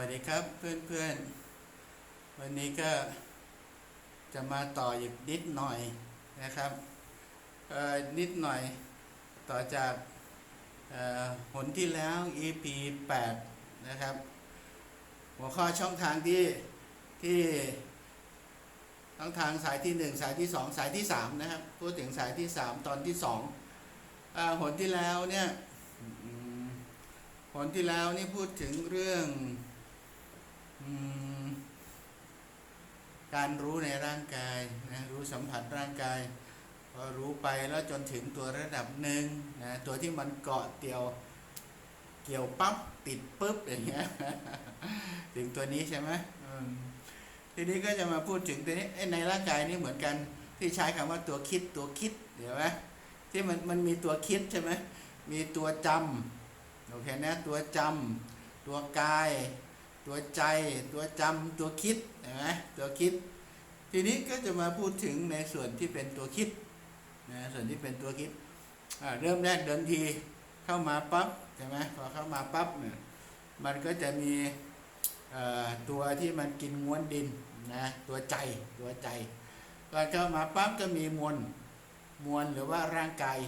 วัสดีครับเพื่อนๆ วันนี้ก็จะมาต่ออีกนิดหน่อยนะครับเอ่อนิดหน่อยต่อจากเอ่อหนที่แล้ว EP 8 นะครับ หัวข้อช่องทางที่ที่ช่องทางสายที่ 1 สายที่ 2 สายที่ 3 นะครับ พูดถึงสายที่ 3 ตอนที่2อ่าหนที่แล้วเนี่ยอืมหนที่แล้วนี่พูดถึงเรื่อง การรู้ในร่างกายนะรู้สัมผัสร่างกายพอรู้ไปแล้วจนถึงตัวระดับหนึ่งนะตัวที่มันเกาะเกี่ยวเกี่ยวปั๊บติดปุ๊บอย่างเงี้ยถึงตัวนี้ใช่ไหมมทีนี้ก็จะมาพูดถึงตัวนี้ในร่างกายนี่เหมือนกันที่ใช้คำว่าตัวคิดตัวคิดเดี๋ยวไหมที่มันมันมีตัวคิดใช่ไหมมีตัวจำโอเคนะตัวจำตัวกาย ตัวใจตัวจำตัวคิดเห็นไหมตัวคิด ทีนี้ก็จะมาพูดถึงในส่วนที่เป็นตัวคิดนะส่วนที่เป็นตัวคิดเริ่มแรกเดินทีเข้ามาปั๊บใช่ไหมพอเข้ามาปั๊บเนี่ยมันก็จะมีตัวที่มันกินง้วนดินนะตัวใจตัวใจก่อนเข้ามาปั๊บก็มีมวลมวลหรือว่าร่างกาย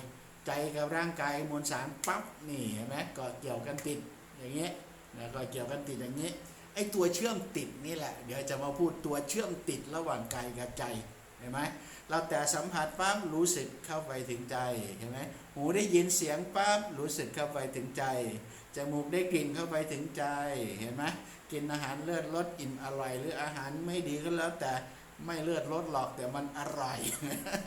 ใจกับร่างกายมวลสารปั๊บนี่เห็นไหมก็เกี่ยวกันติดอย่างเงี้ย นะก็เกี่ยวกันติดอย่างนี้ไอ้ตัวเชื่อมติดนี่แหละ เดี๋ยวจะมาพูดตัวเชื่อมติดระหว่างกายกับใจเห็นไหมเราแต่สัมผัสปั๊บรู้สึกเข้าไปถึงใจเห็นไหมหูได้ยินเสียงปั๊บรู้สึกเข้าไปถึงใจจมูกได้กลิ่นเข้าไปถึงใจเห็นไหมกินอาหารเลือดรสอิ่มอร่อย หรืออาหารไม่ดีก็แล้วแต่ไม่เลือดรสหรอกแต่มันอร่อย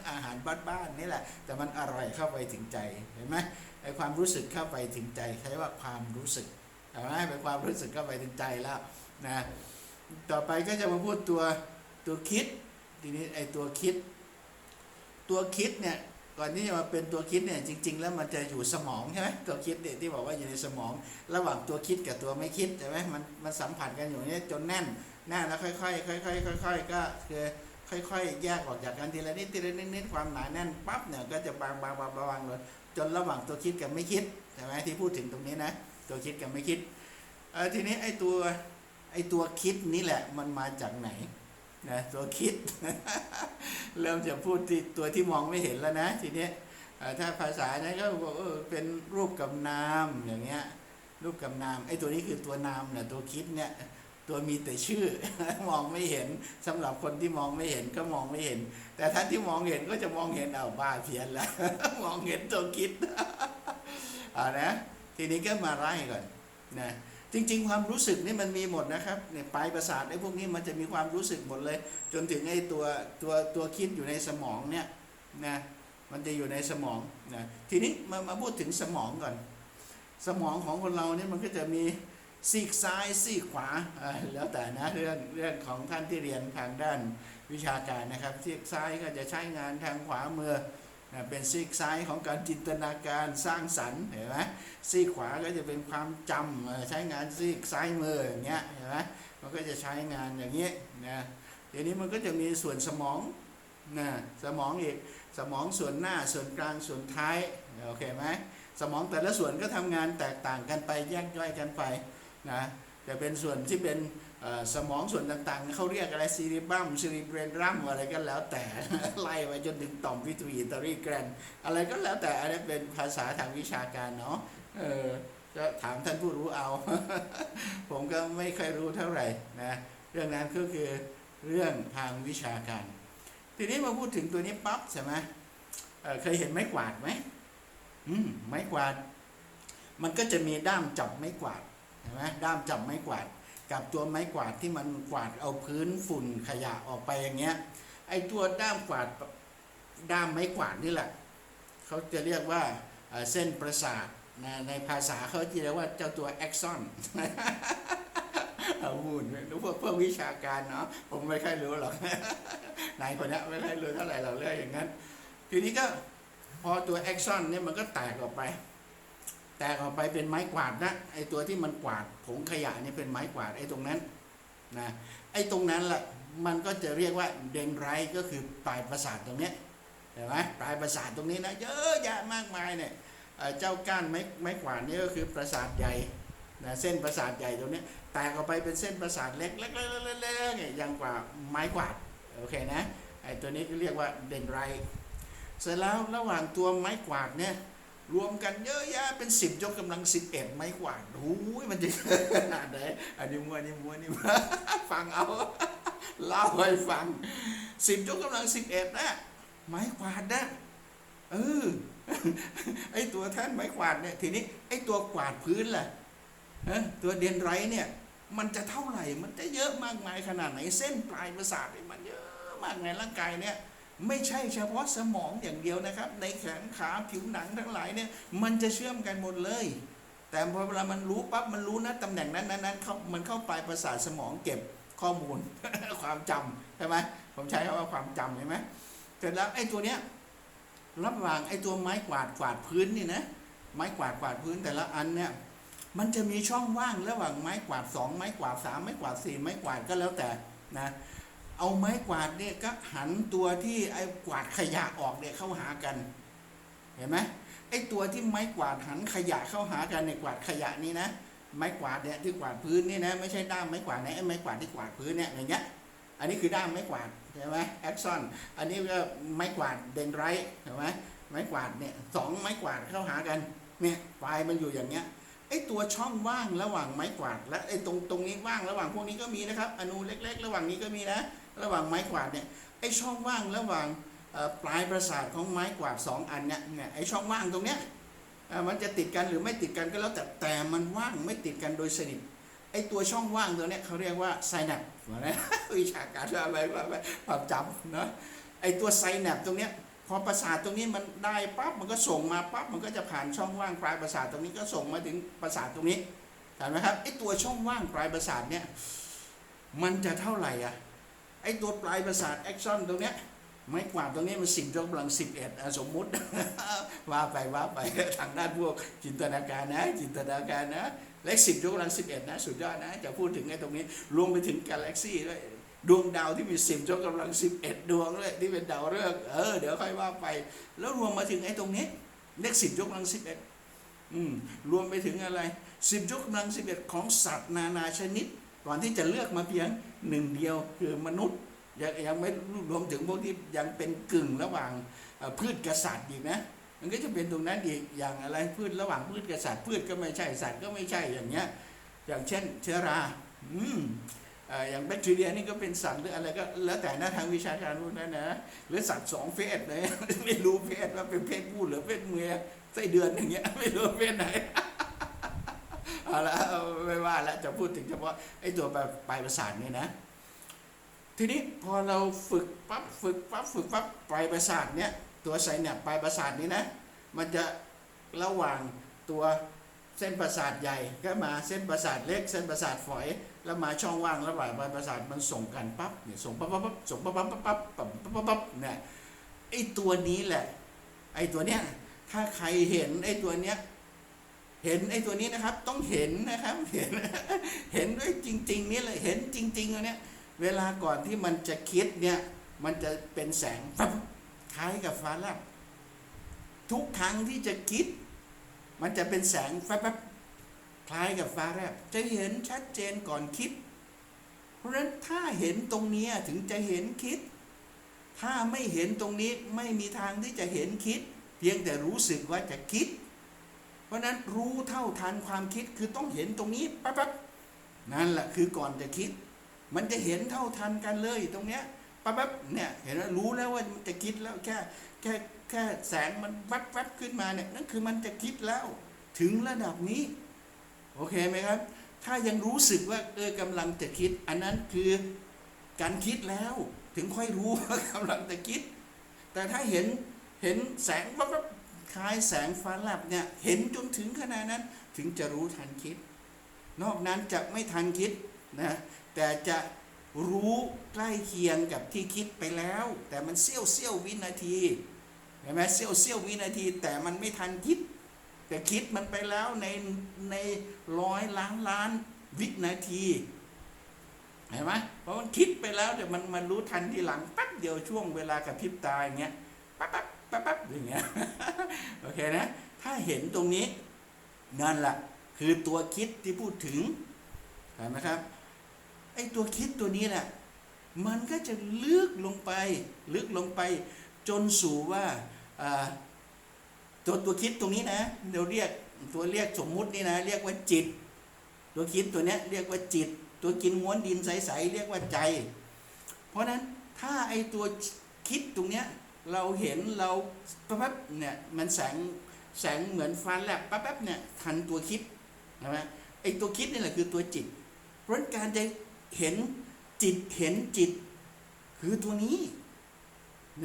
อาหารบ้านๆนี่แหละ แต่มันอร่อยเข้าไปถึงใจเห็นไหมไอความรู้สึกเข้าไปถึงใจใช้ว่าความรู้สึก เห็นไหมเป็นความรู้สึกเข้าไปถึงใจแล้วนะต่อไปก็จะมาพูดตัวตัวคิดทีนี้ไอตัวคิด ตัวคิดเนี่ยก่อนที่จะมาเป็นตัวคิดเนี่ยจริง ๆ แล้วมันจะอยู่สมองใช่ไหมตัวคิดเนี่ยที่บอกว่าอยู่ในสมอง ระหว่างตัวคิดกับตัวไม่คิดใช่ไหมมันมันสัมผัสกันอยู่เนี่ยจนแน่นแน่นแล้วค่อยๆค่อยๆค่อยๆก็คือค่อยๆแยกออกจากกันทีละนิดทีละนิดนิดความหนาแน่นปั๊บเนี่ยก็จะบางบางบางบางเลยจนระหว่างตัวคิดกับไม่คิดใช่ไหมที่พูดถึงตรงนี้นะ ตัวคิดกับไม่คิดเออทีนี้ไอ้ตัวไอ้ตัวคิดนี่แหละมันมาจากไหนนะตัวคิด เริ่มจะพูดที่ตัวที่มองไม่เห็นแล้วนะ ทีนี้ถ้าภาษานั้นก็บอกเออเป็นรูปกับนามอย่างเงี้ยรูปกับนามไอ้ตัวนี้คือตัวนามเนี่ยตัวคิดเนี่ยตัวมีแต่ชื่อมองไม่เห็นสำหรับคนที่มองไม่เห็นก็มองไม่เห็น แต่ท่านที่มองเห็นก็จะมองเห็นเอาบ้าเพี้ยนแล้วมองเห็นตัวคิดอ่านะ ทีนี้ก็มาไล่ก่อนนะจริง ๆ ความรู้สึกนี่มันมีหมดนะครับเนี่ยปลายประสาทไอ้พวกนี้มันจะมีความรู้สึกหมดเลย จนถึงไอ้ตัวตัวตัวคิดอยู่ในสมองเนี่ยนะมันจะอยู่ในสมองนะทีนี้มามาพูดถึงสมองก่อน สมองของคนเราเนี่ยมันก็จะมีซีกซ้ายซีกขวาอ่าแล้วแต่นะเรื่องเรื่องของท่านที่เรียนทางด้านวิชาการนะครับซีกซ้ายก็จะใช้งานทางขวามือ นะเป็นซีกซ้ายของการจินตนาการสร้างสรรค์เห็นไหมซีกขวาก็จะเป็นความจำใช้งานซีกซ้ายมืออย่างเงี้ยเห็นไหมมันก็จะใช้งานอย่างเงี้ยนะทีนี้มันก็จะมีส่วนสมองนะสมองอีกสมองส่วนหน้าส่วนกลางส่วนท้ายโอเคไหมสมองแต่ละส่วนก็ทำงานแตกต่างกันไปแยกย่อยกันไปนะ แต่เป็นส่วนที่เป็นสมองส่วนต่างๆ เขาเรียกอะไรซีริบัมซีริเบรนรัมอะไรก็แล้วแต่ไล่ไปจนถึงต่อมวิตรีตอรี่แกรนอะไรก็แล้วแต่อันนี้เป็นภาษาทางวิชาการเนาะเออก็ถามท่านผู้รู้เอา ผมก็ไม่ค่อยรู้เท่าไหร่นะเรื่องนั้นก็คือเรื่องทางวิชาการ ทีนี้มาพูดถึงตัวนี้ปั๊บใช่ไหมเเคยเห็นไม้กวาดไหมอืมไม้กวาด มันก็จะมีด้ามจับไม้กวาด เห็นไหมด้ามจับไม้กวาด กับตัวไม้กวาดที่มันกวาดเอาพื้นฝุ่นขยะออกไปอย่างเงี้ยไอ้ตัวด้ามกวาดด้ามไม้กวาดนี่แหละเขาจะเรียกว่าเส้นประสาทนะในภาษาเขาจะเรียกว่าเจ้าตัวแอ็กซอนเอาพูดรู้พวกเพื่อวิชาการเนาะผมไม่ค่อยรู้หรอกนายคนนี้ไม่ค่อยรู้เท่าไหร่เราเรื่องอย่างนั้น ทีนี้ก็พอตัวแอคชั่นเนี่ยมันก็แตกออกไป แตกออกไปเป็นไม้กวาดนะไอตัวที่มันกวาดผงขยะนี่เป็นไม้กวาดไอตรงนั้นนะไอตรงนั้นแหละมันก็จะเรียกว่าเดนไรก็คือปลายประสาทตรงเนี้ยเห็นไหมปลายประสาทตรงนี้นะเยอะแยะมากมายเนี่ยเจ้าก้านไม้ไม้กวาดนี่ก็คือประสาทใหญ่นะเส้นประสาทใหญ่ตรงเนี้ยแตกออกไปเป็นเส้นประสาทเล็กเล็กๆๆๆๆเนี่ยยังกว่าไม้กวาดโอเคนะไอ้ตัวนี้ก็เรียกว่าเดนไรเสร็จแล้วระหว่างตัวไม้กวาดเนี่ย รวมกันเยอะแยะเป็นสิบยกกำลังสิบเอ็ดไม้กวาดโอ้ยมันจะขนาดไหนอันนี้มัวนี่มัวนี่มัวฟังเอาเล่าให้ฟังสิบยกกำลังสิบเอ็ดนะไม้กวาดนะเออไอตัวแท่นไม้กวาดเนี่ยทีนี้ไอตัวกวาดพื้นล่ะตัวเดนไรเนี่ย มันจะเท่าไหร่มันจะเยอะมากมายขนาดไหนเส้นปลายประสาทมันเยอะมากในร่างกายเนี่ย ไม่ใช่เฉพาะสมองอย่างเดียวนะครับ ในแขนขาผิวหนังทั้งหลายเนี่ยมันจะเชื่อมกันหมดเลย แต่พอเวลามันรู้ปั๊บมันรู้นะตำแหน่งนั้นนั้นนั้นเขามันเข้าไปประสาทสมองเก็บข้อมูลความจำใช่ไหมผมใช้คำว่าความจำใช่ไหมเสร็จแล้วไอ้ตัวเนี้ยระหว่างไอ้ตัวไม้กวาดกวาดพื้นนี่นะไม้กวาดกวาดพื้นแต่ละอันเนี่ยมันจะมีช่องว่างระหว่างไม้กวาดสองไม้กวาดสามไม้กวาดสี่ไม้กวาดก็แล้วแต่นะ เอาไม้กวาดเนี่ยก็หันตัวที่ไอ้กวาดขยะออกเนี่ยเข้าหากัน เห็นไหมไอ้ตัวที่ไม้กวาดหันขยะเข้าหากันเนี่ยกวาดขยะนี่นะ ไม้กวาดเนี่ยที่กวาดพื้นนี่นะไม่ใช่ด้ามไม้กวาดนะไอ้ไม้กวาดที่กวาดพื้นเนี่ยอย่างเงี้ย อันนี้คือด้ามไม้กวาดใช่ไหมแอคซอนอันนี้ก็ไม้กวาดเดนไรท์เห็นไหมไม้กวาดเนี่ยสองไม้กวาดเข้าหากันเนี่ยปลายมันอยู่อย่างเงี้ยไอ้ตัวช่องว่างระหว่างไม้กวาด และไอ้ตรงตรงนี้ว่างระหว่างพวกนี้ก็มีนะครับอนูเล็ก ๆ ระหว่างนี้ก็มีนะ ระหว่างไม้กวาดเนี่ยไอ้ช่องว่างระหว่างปลายประสาทของไม้กวาดสองอันเนี่ยเนี่ยไอ้ช่องว่างตรงเนี้ยมันจะติดกันหรือไม่ติดกันก็แล้วแต่แต่มันว่างไม่ติดกันโดยสนิทไอ้ตัวช่องว่างตัวเนี้ยเขาเรียกว่าไซแนปนะวิชาการอะไรว่าไปความจำนะไอ้ตัวไซแนปตรงเนี้ยพอประสาทตรงนี้มันได้ปั๊บมันก็ส่งมาปั๊บมันก็จะผ่านช่องว่างปลายประสาทตรงนี้ก็ส่งมาถึงประสาทตรงนี้เห็นไหมครับไอ้ตัวช่องว่างปลายประสาทเนี่ยมันจะเท่าไหร่อะ ไอ้ตัวปลายประสาทแอคชั่นตรงเนี้ยไม้กวาดตรงนี้มันสิบยกกำลังสิบเอ็ดสมมุติว่าไปว่าไปทางด้านพวกจินตนาการนะ จินตนาการนะเลขสิบยกกำลังสิบเอ็ดนะสุดยอดนะจะพูดถึงไอ้ตรงนี้รวมไปถึงกาแล็กซี่ด้วยดวงดาวที่มีสิบยกกำลังสิบเอ็ดดวงเลยที่เป็นดาวฤกษ์เออเดี๋ยวค่อยว่าไป แล้วรวมมาถึงไอ้ตรงนี้เลขสิบยกกำลังสิบเอ็ดอืมรวมไปถึงอะไรสิบยกกำลังสิบเอ็ดของสัตว์นานาชนิด ก่อนที่จะเลือกมาเพียงหนึ่งเดียวคือมนุษย์ยังยังไม่รวมถึงพวกที่ยังเป็นกึ่งระหว่างพืชกับสัตว์อีกนะมันก็จะเป็นตรงนั้นอีกอย่างอะไรพืชระหว่างพืชกับสัตว์พืชก็ไม่ใช่สัตว์ก็ไม่ใช่อย่างเงี้ยอย่างเช่น เชื้อราอืมเอ่อย่างแบคทีเรียนี่ก็เป็นสัตว์หรืออะไรก็แล้วแต่นะทางวิชาการพวกนั้นนะหรือสัตว์สองเพศเลยไม่รู้เพศว่าเป็นเพศผู้หรือเพศเมียไส้เดือนอย่างเงี้ยไม่รู้เพศไหน เอาละไม่ว่าแล้วจะพูดถึงเฉพาะไอ้ตัวปลายประสาทนี่นะ ทีนี้พอเราฝึกปั๊บฝึกปั๊บฝึกปั๊บปลายประสาทเนี้ยตัวไซเนี่ยปลายประสาทนี้นะ มันจะระหว่างตัวเส้นประสาทใหญ่ก็มาเส้นประสาทเล็ก เส้นประสาทฝอย แล้วมาช่องว่างระหว่างปลายประสาทมันส่งกันปั๊บเนี่ยส่งปั๊บปั๊บส่งปั๊บปั๊บปั๊บปั๊บปั๊บปั๊บปั๊บเนี่ยไอ้ตัวนี้แหละ ไอ้ตัวเนี้ยถ้าใครเห็นไอ้ตัวเนี้ย เห็นไอ้ตัวนี้นะครับ ต้องเห็นนะครับ เห็น เห็นด้วยจริง ๆ นี่เลย เห็นจริงๆอันเนี้ยเวลาก่อนที่มันจะคิดเนี่ย มันจะเป็นแสงปั๊บคล้ายกับฟ้าแลบทุกครั้งที่จะคิด มันจะเป็นแสงแป๊บคล้ายกับฟ้าแลบจะเห็นชัดเจนก่อนคิด เพราะฉะนั้นถ้าเห็นตรงนี้ถึงจะเห็นคิด ถ้าไม่เห็นตรงนี้ไม่มีทางที่จะเห็นคิด เพียงแต่รู้สึกว่าจะคิด เพราะนั้นรู้เท่าทันความคิดคือต้องเห็นตรงนี้ปั๊บๆนั่นแหละคือก่อนจะคิด มันจะเห็นเท่าทันกันเลยตรงเนี้ยปั๊บปั๊บเนี่ยเห็นแล้วรู้แล้วว่ามันจะคิดแล้วแค่แค่แค่แสงมันวับวับขึ้นมาเนี่ยนั่นคือมันจะคิดแล้ว ถึงระดับนี้ โอเคไหมครับ ถ้ายังรู้สึกว่าเออกำลังจะคิด อันนั้นคือการคิดแล้ว ถึงค่อยรู้ว่ากำลังจะคิด แต่ถ้าเห็นเห็นแสงวับวับ คล้ายแสงฟ้าแลบเนี่ยเห็นจนถึงขนาดนั้นถึงจะรู้ทันคิด นอกนั้นจะไม่ทันคิดนะแต่จะรู้ใกล้เคียงกับที่คิดไปแล้ว แต่มันเสี้ยวเสี้ยววินาทีเห็นไหมเสี้ยวเสี้ยววินาที แต่มันไม่ทันคิด แต่คิดมันไปแล้วในในร้อยล้านล้านวินาทีเห็นไหมเพราะมันคิดไปแล้วเดี๋ยวมันมันรู้ทันทีหลังแป๊บเดียวช่วงเวลากับพริบตาอย่างเงี้ยปั๊บปั๊บ ปั๊บปั๊บอย่างเงี้ยโอเคนะ ถ้าเห็นตรงนี้นั่นแหละคือตัวคิดที่พูดถึงเห็นไหมครับไอ้ตัวคิดตัวนี้แหละมันก็จะลึกลงไป ลึกลงไป จนสู่ว่าตัวตัวคิดตรงนี้นะเดี๋ยวเรียกตัวเรียกสมมุตินี่นะ เรียกว่าจิต ตัวคิดตัวเนี้ยเรียกว่าจิต ตัวกินม้วนดินใสๆเรียกว่าใจ เพราะฉะนั้นถ้าไอ้ตัวคิดตรงเนี้ย เราเห็นเราปั๊บๆเนี่ยมันแสงแสงเหมือนฟันแลบปั๊บๆเนี่ยทันตัวคิดใช่ไหมไอตัวคิดนี่แหละคือตัวจิต เพราะการจะเห็นจิตเห็นจิต คือตัวนี้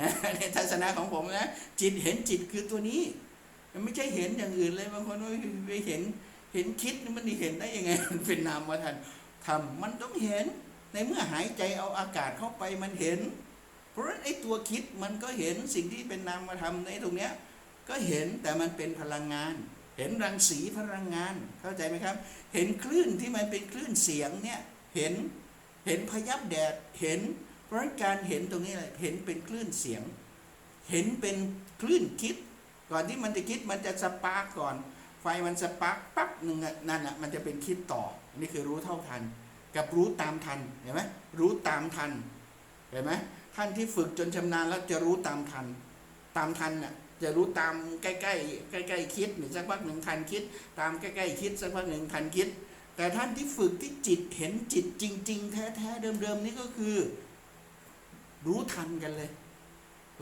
นะในทัศนะของผมนะจิตเห็นจิตคือตัวนี้ มันไม่ใช่เห็นอย่างอื่นเลยบางคนว่าไปเห็นเห็นคิดมันเห็นได้ยังไงมันเป็นนามธรรมทำมันต้องเห็นในเมื่อหายใจเอาอากาศเข้าไปมันเห็น เพราะฉะนั้นไอ้ตัวคิดมันก็เห็นสิ่งที่เป็นนามธรรมในตรงเนี้ยก็เห็นแต่มันเป็นพลังงาน เห็นรังสีพลังงานเข้าใจไหมครับ เห็นคลื่นที่มันเป็นคลื่นเสียงเนี่ยเห็นเห็นพยับแดดเห็น เพราะฉะนั้นการเห็นตรงนี้แหละเห็นเป็นคลื่นเสียง เห็นเป็นคลื่นคิด ก่อนที่มันจะคิดมันจะสปาร์กก่อน ไฟมันสปาร์กปั๊บหนึ่งนั่นอะมันจะเป็นคิดต่อนี่คือรู้เท่าทัน กับรู้ตามทันเห็นไหมรู้ตามทันเห็นไหม ท่านที่ฝึกจนชำนาญแล้วจะรู้ตามทัน ตามทันน่ะจะรู้ตามใกล้ ๆ ใกล้ ๆ คิดหนึ่งสักพักหนึ่งทันคิด ตามใกล้ๆคิดสักพักหนึ่งทันคิด แต่ท่านที่ฝึกที่จิตเห็นจิตจริง ๆ แท้ๆเดิมๆนี่ก็คือ รู้ทันกันเลย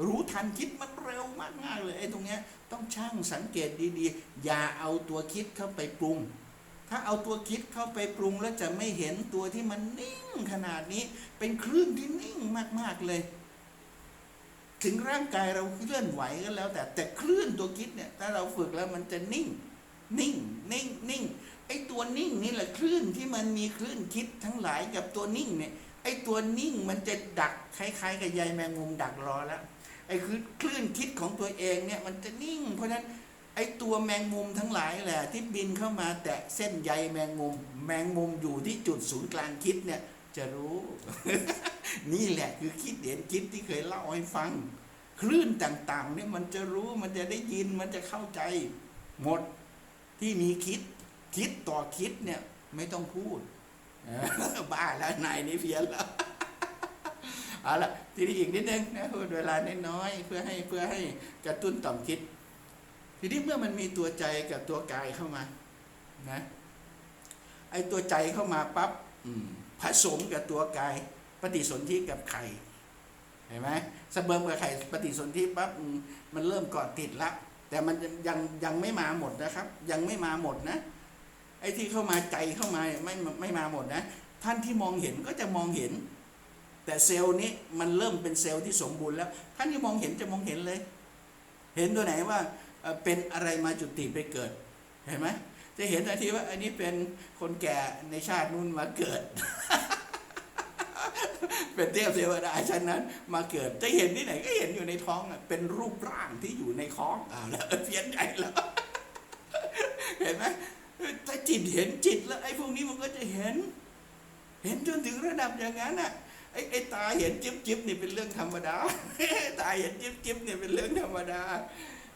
รู้ทันคิดมันเร็วมากๆเลยไอ้ตรงเนี้ยต้องช่างสังเกตดีๆ อย่าเอาตัวคิดเข้าไปปรุง ถ้าเอาตัวคิดเข้าไปปรุงแล้วจะไม่เห็นตัวที่มันนิ่งขนาดนี้ เป็นคลื่นที่นิ่งมากๆเลย ถึงร่างกายเราเคลื่อนไหวก็แล้ว แต่แต่คลื่นตัวคิดเนี่ย ถ้าเราฝึกแล้วมันจะนิ่ง นิ่ง นิ่ง นิ่ง ไอ้ตัวนิ่งนี่แหละคลื่นที่มันมีคลื่นคิดทั้งหลายกับตัวนิ่งเนี่ยไอ้ตัวนิ่งมันจะดักคล้ายๆ กับใยแมงมุมดักรอแล้วไอ้คือคลื่นคิดของตัวเองเนี่ยมันจะนิ่ง เพราะฉะนั้น ไอ้ตัวแมงมุมทั้งหลายแหละที่บินเข้ามาแตะเส้นใยแมงมุม แมงมุมอยู่ที่จุดศูนย์กลางคิดเนี่ย จะรู้ นี่แหละคือคิดเห็นคิดที่เคยเล่าให้ฟัง คลื่นต่างๆเนี่ยมันจะรู้มันจะได้ยินมันจะเข้าใจ หมดที่มีคิด คิดต่อคิดเนี่ย ไม่ต้องพูดบ้าแล้วนายนี่เพี้ยนแล้วเอาละทีนี้อีกนิดนึงนะพูดเวลาน้อยๆเพื่อให้เพื่อให้กระตุ้นต่อมคิด ทีนี้เมื่อมันมีตัวใจกับตัวกายเข้ามานะไอ้ตัวใจเข้ามาปั๊บอืมผสมกับตัวกาย ปฏิสนธิกับไข่เห็นไหมสเบิร์มกับไข่ปฏิสนธิปั๊บมมันเริ่มเกาะติดละแต่มันยังยังไม่มาหมดนะครับ ยังไม่มาหมดนะ ไอ้ที่เข้ามาใจเข้ามาไม่ไม่มาหมดนะ ท่านที่มองเห็นก็จะมองเห็น แต่เซลล์นี้มันเริ่มเป็นเซลล์ที่สมบูรณ์แล้ว ท่านที่มองเห็นจะมองเห็นเลย เห็นตัวไหนว่า เออเป็นอะไรมาจุติไปเกิด เห็นไหมจะเห็นทันทีว่า อันนี้เป็นคนแก่ในชาตินู้นมาเกิด เป็นเทพเทวดาชั้นนั้น มาเกิด จะเห็นที่ไหนก็เห็นอยู่ในท้องอะเป็นรูปร่างที่อยู่ในท้องอ่าแล้วเพี้ยนใหญ่แล้ว เห็นไหมถ้าจิตเห็นจิตแล้วไอ้พวกนี้มันก็จะเห็น เห็นจนถึงระดับอย่างนั้นน่ะไอ้ไอ้ตาเห็นจิ๊บจิ๊บนี่เป็นเรื่องธรรมดา ตาเห็นจิ๊บจิ๊บเนี่ยเป็นเรื่องธรรมดา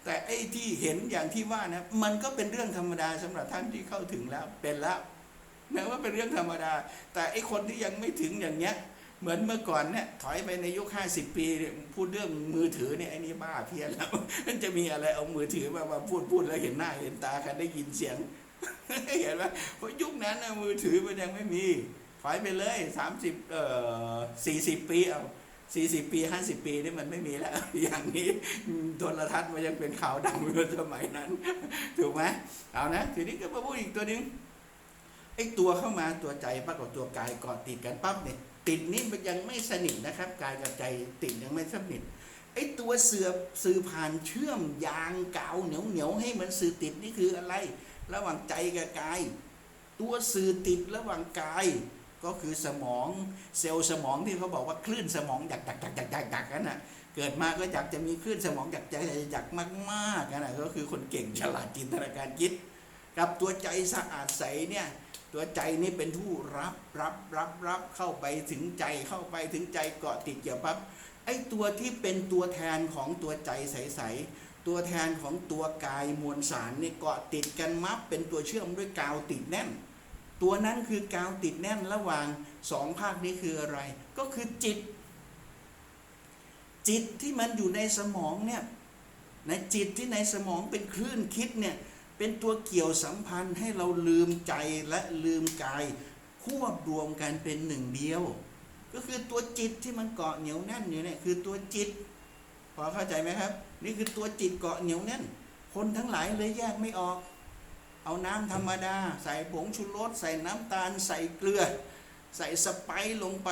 แต่ไอ้ที่เห็นอย่างที่ว่านะมันก็เป็นเรื่องธรรมดาสำหรับท่านที่เข้าถึงแล้วเป็นแล้วนะว่าเป็นเรื่องธรรมดา แต่ไอ้คนที่ยังไม่ถึงอย่างเนี้ย เหมือนเมื่อก่อนเนี่ยถอยไปในยุคห้าสิบปีพูดเรื่องมือถือเนี่ยไอ้นี่บ้าเพี้ยนแล้วมันจะมีอะไรเอามือถือมามาพูดพูดแล้วเห็นหน้าเห็นตากันได้ยินเสียงเห็นไหมเพราะยุคนั้นนะมือถือมันยังไม่มีถอยไปเลยสามสิบเอ่อสี่สิบปีเอา สี่สิบปีห้าสิบปีนี่มันไม่มีแล้ว อย่างนี้โทรทัศน์มันยังเป็นข่าวดังอยู่สมัยนั้น ถูกไหมเอานะ ทีนี้ก็มาพูดอีกตัวหนึงไอ้ตัวเข้ามาตัวใจปรากฏตัวกายกาะติดกันปั๊บเนี่ยติดนี่มันยังไม่สนิทนะครับกายกับใจติดยังไม่สนิทไอ้ตัวเสือสื่อผ่านเชื่อมยางกาวเหนียวเหนียวให้มันสื่อติดนี่คืออะไร ระหว่างใจกับกาย ตัวสื่อติดระหว่างกาย ก็คือสมองเซลล์สมองที่เขาบอกว่าคลื่นสมองดักดักดักดักดักดักกันน่ะเกิดมาก็อยากจะมีคลื่นสมองดักใจอยากมากๆกันน่ะก็คือคนเก่งฉลาดจินตนาการคิดกับตัวใจสะอาดใสเนี่ยตัวใจนี่เป็นผู้รับรับรับรับเข้าไปถึงใจเข้าไปถึงใจเกาะติดเกี่ยวปั๊บไอ้ตัวที่เป็นตัวแทนของตัวใจใสๆตัวแทนของตัวกายมวลสารเนี่ยเกาะติดกันมับเป็นตัวเชื่อมด้วยกาวติดแน่น ตัวนั้นคือกาวติดแน่นระหว่างสองภาคนี้คืออะไร ก็คือจิต จิตที่มันอยู่ในสมองเนี่ยในจิตที่ในสมองเป็นคลื่นคิดเนี่ยเป็นตัวเกี่ยวสัมพันธ์ให้เราลืมใจและลืมกายควบรวมกันเป็นหนึ่งเดียว ก็คือตัวจิตที่มันเกาะเหนียวแน่นอยู่เนี่ยคือตัวจิตพอเข้าใจไหมครับ นี่คือตัวจิตเกาะเหนียวแน่น คนทั้งหลายเลยแยกไม่ออก เอาน้ำธรรมดา ใส่ผงชูรสใส่น้ำตาล ใส่เกลือ ใส่สไปซ์ลงไป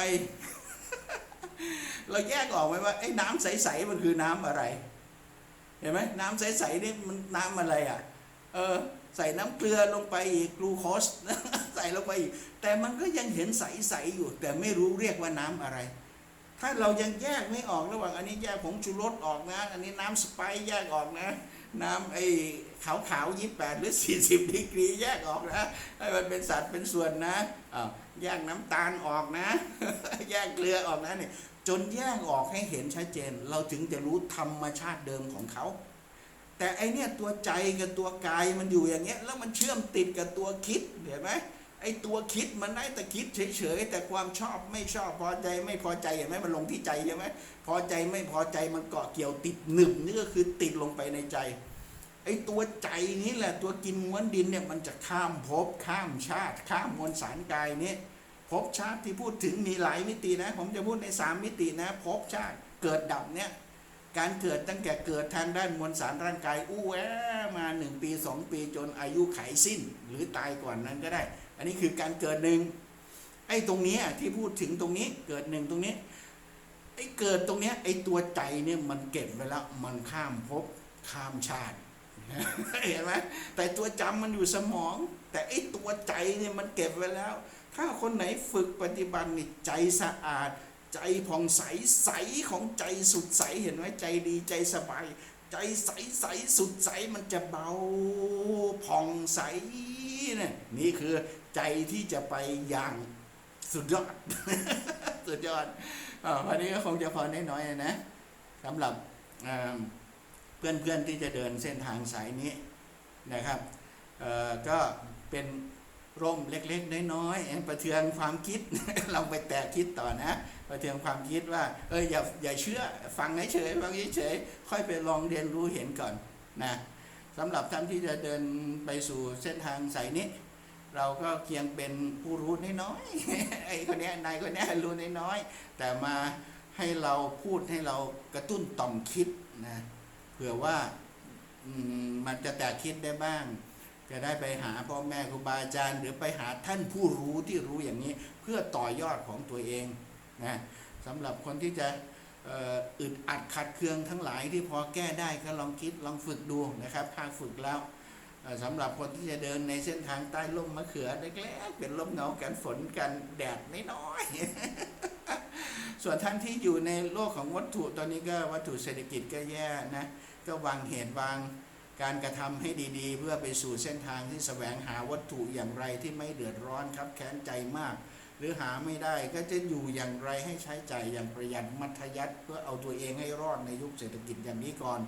เราแยกออกไหมว่าไอ้น้ำใสๆมันคือน้ำอะไร เห็นไหมน้ำใสๆนี่มันน้ำอะไรอะ เออใส่น้ำเกลือลงไปอีกกลูโคสใส่ลงไปอีก แต่มันก็ยังเห็นใสๆอยู่ แต่ไม่รู้เรียกว่าน้ำอะไรถ้าเรายังแยกไม่ออกระหว่างอันนี้แยกผงชูรสออกนะ อันนี้น้ำสไปซ์แยกออกนะ น้ำไอ้ขาวขาวยี่แปดหรือสี่สิบดีกรีแยกออกนะให้มันเป็นสัตว์เป็นส่วนนะอ้าวแยกน้ำตาลออกนะ แยกเกลือออกนะเนี่ยจนแยกออกให้เห็นชัดเจน เราถึงจะรู้ธรรมชาติเดิมของเขา แต่ไอเนี่ยตัวใจกับตัวกายมันอยู่อย่างเงี้ยแล้วมันเชื่อมติดกับตัวคิดเห็นไหม ไอตัวคิดมันได้แต่คิดเฉยๆแต่ความชอบไม่ชอบพอใจไม่พอใจเห็นไหมมันลงที่ใจใช่ไหมพอใจไม่พอใจมันเกาะเกี่ยวติดหนึบนี่ก็คือติดลงไปในใจ ไอ้ตัวใจนี้แหละตัวกินม้วนดินเนี่ยมันจะข้ามภพข้ามชาติ ข้ามมวลสารกายนี้ภพชาติที่พูดถึงมีหลายมิตินะ ผมจะพูดในสามมิตินะภพชาติเกิดดับเนี่ยการเกิดตั้งแต่เกิดทางด้านมวลสารร่างกายอู้แวะมาหนึ่งปีสองปีจนอายุไขสิ้น หรือตายก่อนนั้นก็ได้ อันนี้คือการเกิดหนึ่งไอ้ตรงนี้ที่พูดถึงตรงนี้เกิดหนึ่งตรงนี้ ไอ้เกิดตรงเนี้ยไอ้ตัวใจเนี่ยมันเก็บไว้แล้วมันข้ามภพข้ามชาติเห็นไหมแต่ตัวจำมันอยู่สมอง แต่ไอ้ตัวใจเนี่ยมันเก็บไว้แล้ว ถ้าคนไหนฝึกปฏิบัตินี่ใจสะอาด ใจผ่องใสใสของใจสุดใสเห็นไหมใจดีใจสบาย ใจใสใสสุดใสมันจะเบาผ่องใสเนี่ยนี่คือ ใจที่จะไปอย่างสุดยอด สุดยอดอ่าวันนี้ก็คงจะพอน้อยๆนะสำหรับอ่าเพื่อนๆที่จะเดินเส้นทางสายนี้นะครับเอ่อก็เป็นร่มเล็กๆ น้อยๆประเทืองความคิดเราไปแตกคิดต่อนะ ประเทืองความคิดว่าเอออย่าอย่าเชื่อฟังเฉยๆฟังเฉยๆค่อยไปลองเรียนรู้เห็นก่อนนะสำหรับท่านที่จะเดินไปสู่เส้นทางสายนี้ เราก็เพียงเป็นผู้รู้น้อยๆไอ้คนนี้นายคนนี้รู้น้อยๆแต่มาให้เราพูดให้เรากระตุ้นต่อมคิดนะเผื่อว่ามันจะแตกคิดได้บ้าง จะได้ไปหาพ่อแม่ครูบาอาจารย์ หรือไปหาท่านผู้รู้ที่รู้อย่างนี้ เพื่อต่อยอดของตัวเองนะสำหรับคนที่จะอึดอัดขัดเคืองทั้งหลายที่พอแก้ได้ก็ลองคิดลองฝึกดูนะครับภาคฝึกแล้ว สำหรับคนที่จะเดินในเส้นทางใต้ร่มมะเขือเล็กๆเป็นร่มเงากันฝนกันแดดน้อยๆส่วนท่านที่อยู่ในโลกของวัตถุตอนนี้ก็วัตถุเศรษฐกิจก็แย่นะก็วางเหตุวางการกระทำให้ดีๆ เพื่อไปสู่เส้นทางที่แสวงหาวัตถุอย่างไรที่ไม่เดือดร้อนครับแค้นใจมาก หรือหาไม่ได้ก็จะอยู่อย่างไรให้ใช้ใจ่ายอย่างประหยัดมัธยัติเพื่อเอาตัวเองให้รอดในยุคเศรษฐกิจอย่างนี้ก่อน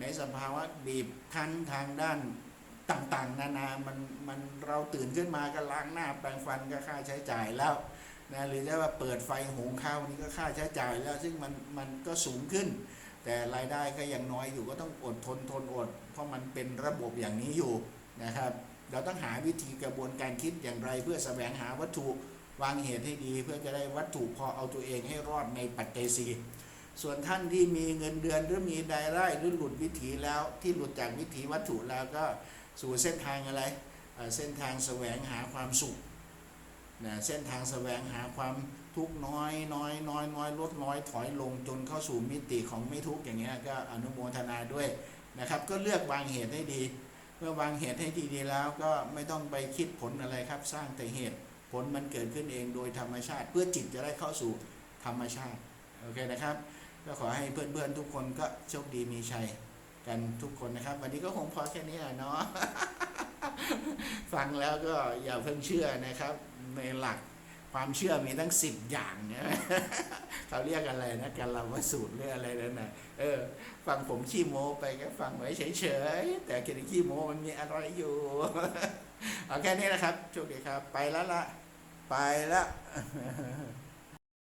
ในสภาวะบีบคั้นทางด้าน ต่างๆ นานา มัน มันเราตื่นขึ้นมาก็ล้างหน้าแปรงฟันก็ค่าใช้จ่ายแล้วนะหรือจะว่าเปิดไฟหุงข้าวนี่ก็ค่าใช้จ่ายแล้ว ซึ่งมัน มันก็สูงขึ้น แต่รายได้ก็ยังน้อยอยู่ก็ต้องอดทนทนอด เพราะมันเป็นระบบอย่างนี้อยู่นะครับ เราต้องหาวิธีกระบวนการคิดอย่างไร เพื่อแสวงหาวัตถุวางเหตุให้ดี เพื่อจะได้วัตถุพอเอาตัวเองให้รอดในปัจจัยสี่ส่วนท่านที่มีเงินเดือนหรือมีรายได้หรือหลุดวิถีแล้วที่หลุดจากวิถีวัตถุแล้วก็ สู่เส้นทางอะไร เส้นทางแสวงหาความสุขนะเส้นทางแสวงหาความทุกข์น้อยน้อยน้อยน้อยลดน้อยถอยลงจนเข้าสู่มิติของไม่ทุกข์อย่างเงี้ยก็อนุโมทนาด้วยนะครับ ก็เลือกวางเหตุให้ดี เมื่อวางเหตุให้ดีๆแล้วก็ไม่ต้องไปคิดผลอะไรครับ สร้างแต่เหตุผลมันเกิดขึ้นเองโดยธรรมชาติ เพื่อจิตจะได้เข้าสู่ธรรมชาติโอเคนะครับ ก็ขอให้เพื่อนๆทุกคนก็โชคดีมีชัย กันทุกคนนะครับ วันนี้ก็คงพอแค่นี้แหละเนาะฟังแล้วก็อย่าเพิ่งเชื่อนะครับ ในหลักความเชื่อมีตั้งสิบอย่างนะเขาเรียกอะไรนะการลาวสูตรหรืออะไรนั่นนะเออ ฟังผมขี้โม้ไปก็ฟังไว้เฉยๆแต่กินขี้โม้มันมีอะไรอยู่เอาแค่นี้นะครับโชคดีครับ ไปแล้วล่ะไปแล้ว